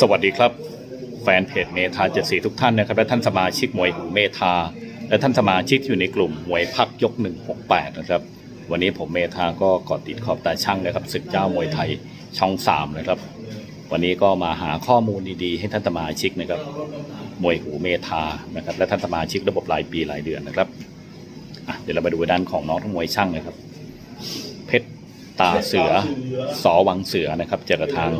สวัสดีครับ แฟนเพจเมธาเจ็ดสีทุกท่านนะครับ และท่านสมาชิกมวยหูเมธา และท่านสมาชิกที่อยู่ในกลุ่มมวยพักยก 168 นะครับ วันนี้ผมเมธาก็กาะติดขอบตาช่างนะครับศึกเจ้ามวยไทยช่อง 3 นะครับ วันนี้ก็มาหาข้อมูลดีๆ ให้ท่านสมาชิกนะครับมวยหูเมธานะครับ และท่านสมาชิกระบบรายปีรายเดือนนะครับเดี๋ยวเรามาดูด้านของน้องทั้งมวยช่างนะครับ เพชร ตาเสือสอวังเสือนะครับ เจอกับทาง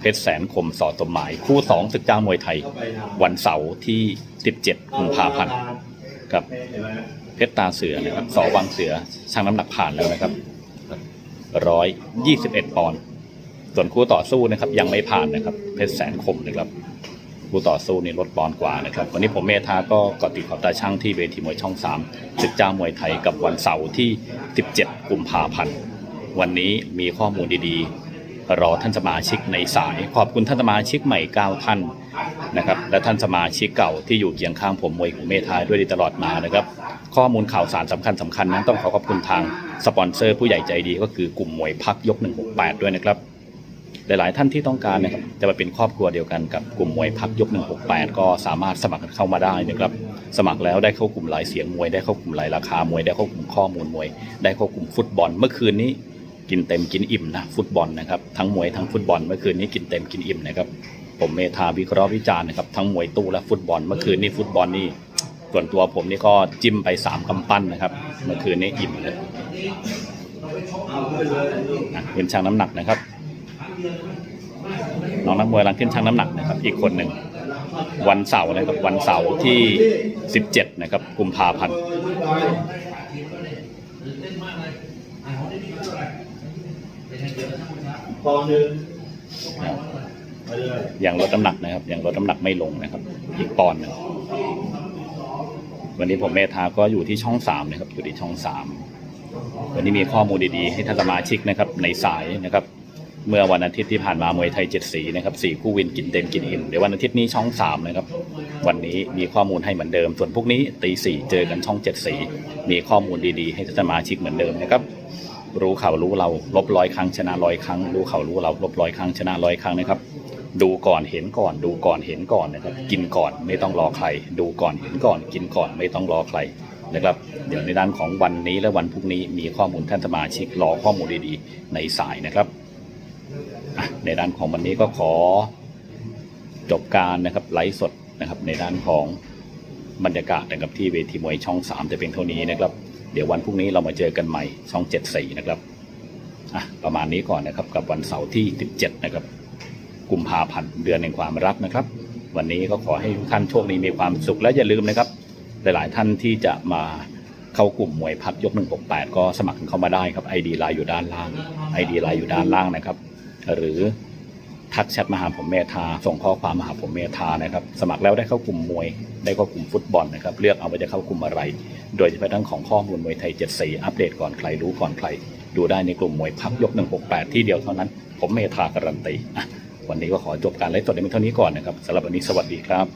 เพชรแสนคมสอตมหมาย คู่สองศึกเจ้ามวยไทย วันเสาร์ที่ 17กุมภาพันธ์กับเพชรตาเสือนะครับสอวังเสือชั่งน้ำหนักผ่านแล้วนะครับร้อยยี่สิบเอ็ดปอนด์ส่วนคู่ต่อสู้นะครับ ยังไม่ผ่านนะครับ เพชรแสนคมนะครับคู่ต่อสู้นี่ลดปอนด์กว่านะครับ วันนี้ผมเมธาก็กติดขอบตาช่างที่เวทีมวยช่องสามศึกเจ้ามวยไทยกับวันเสาร์ที่ 17 กุมภาพันธ์ วันนี้มีข้อมูลดีๆ รอท่านสมาชิกในสาย ขอบคุณท่านสมาชิกใหม่ 9 ท่านนะครับ และท่านสมาชิกเก่าที่อยู่เคียงข้างผมมวยหูเมทายด้วยตลอดมานะครับ ข้อมูลข่าวสารสำคัญสำคัญนั้นต้องขอขอบคุณทางสปอนเซอร์ผู้ใหญ่ใจดีก็คือกลุ่มมวยพักยก 168 ด้วยนะครับ หลายๆท่านที่ต้องการนะครับจะมาเป็นครอบครัวเดียวกันกับกลุ่มมวยพักยก 168 ก็สามารถสมัครเข้ามาได้นะครับสมัครแล้วได้เข้ากลุ่มรายเสียงมวยได้เข้ากลุ่มรายราคามวยได้เข้ากลุ่มข้อมูลมวย ได้เข้ากลุ่มฟุตบอล เมื่อคืนนี้ กินเต็มกินอิ่มนะฟุตบอลนะครับทั้งมวยทั้งฟุตบอลเมื่อคืนนี้กินเต็มกินอิ่มนะครับผมเมธาวิเคราะห์วิจารณ์นะครับทั้งมวยตู้และฟุตบอล เมื่อคืนนี้ฟุตบอลนี่ส่วนตัวผมนี่ก็จิ้มไปสามกำปั้นนะครับ เมื่อคืนนี้อิ่มเลยอะขึ้นชั่งน้ำหนักนะครับน้องนักมวยกำลังขึ้นชั่งน้ำหนักนะครับ อีกคนหนึ่งวันเสาร์นะครับวันเสาร์ที่ 17 นะครับกุมภาพันธ์ ปอหนึ่งไปเลยยังลดน้ำหนักนะครับ อยังลดน้ำหนักไม่ลงนะครับ อีกปอนด์หนึ่งวันนี้ผมเมธาก็อยู่ที่ช่องสามนะครับอยู่ที่ช่องสามวันนี้มีข้อมูลดีๆ ให้ท่านสมาชิกนะครับในสายนะครับ เมื่อวันอาทิตย์ที่ผ่านมามวยไทยเจ็ดสีนะครับสี่คู่วินกินเต็มกินอิ่มเดี๋ยววันอาทิตย์นี้ช่องสามนะครับ วันนี้มีข้อมูลให้เหมือนเดิม ส่วนพวกนี้ตีสี่เจอกันช่องเจ็ดสีมีข้อมูลดีๆ ให้ท่านสมาชิกเหมือนเดิมนะครับ รู้เขารู้เราลบร้อยครั้งชนะร้อยครั้ง รู้เขารู้เราลบร้อยครั้งชนะร้อยครั้งนะครับ ดูก่อนเห็นก่อน ดูก่อนเห็นก่อนนะครับ กินก่อนไม่ต้องรอใคร ดูก่อนเห็นก่อน กินก่อนไม่ต้องรอใครนะครับ เดี๋ยวในด้านของวันนี้และวันพรุ่งนี้มีข้อมูลท่านสมาชิกรอข้อมูลดีๆ ในสายนะครับในด้านของวันนี้ก็ขอจบการนะครับไลฟ์สดนะครับในด้านของบรรยากาศนะครับที่เวทีมวยช่อง3จะเป็นเท่านี้นะครับ เดี๋ยววันพรุ่งนี้เรามาเจอกันใหม่ช่อง 7 4 นะครับอะประมาณนี้ก่อนนะครับกับวันเสาร์ที่ 17 นะครับ กุมภาพันธ์เดือนแห่งความรักนะครับ วันนี้ก็ขอให้ทุกท่านโชคดีมีความสุขและอย่าลืมนะครับ หลายๆท่านที่จะมาเข้ากลุ่มมวยพักยก 168 ก็สมัครเข้ามาได้ครับ ID ไลน์อยู่ด้านล่าง ID ไลน์อยู่ด้านล่างนะครับ หรือทักแชทมาหาผมเมธาส่งข้อความมาหาผมเมธานะครับ สมัครแล้วได้เข้ากลุ่มมวย ได้เข้ากลุ่มฟุตบอลนะครับ เลือกเอาว่าจะเข้ากลุ่มอะไร โดยเฉพาะทั้งของข้อมูลมวยไทย74อัปเดตก่อนใครรู้ก่อนใคร ดูได้ในกลุ่มมวยพักยก 168 ที่เดียวเท่านั้น ผมเมธาการันตีวันนี้ก็ขอจบการไลฟ์สดในเพียงเท่านี้ก่อนนะครับสำหรับวันนี้สวัสดีครับ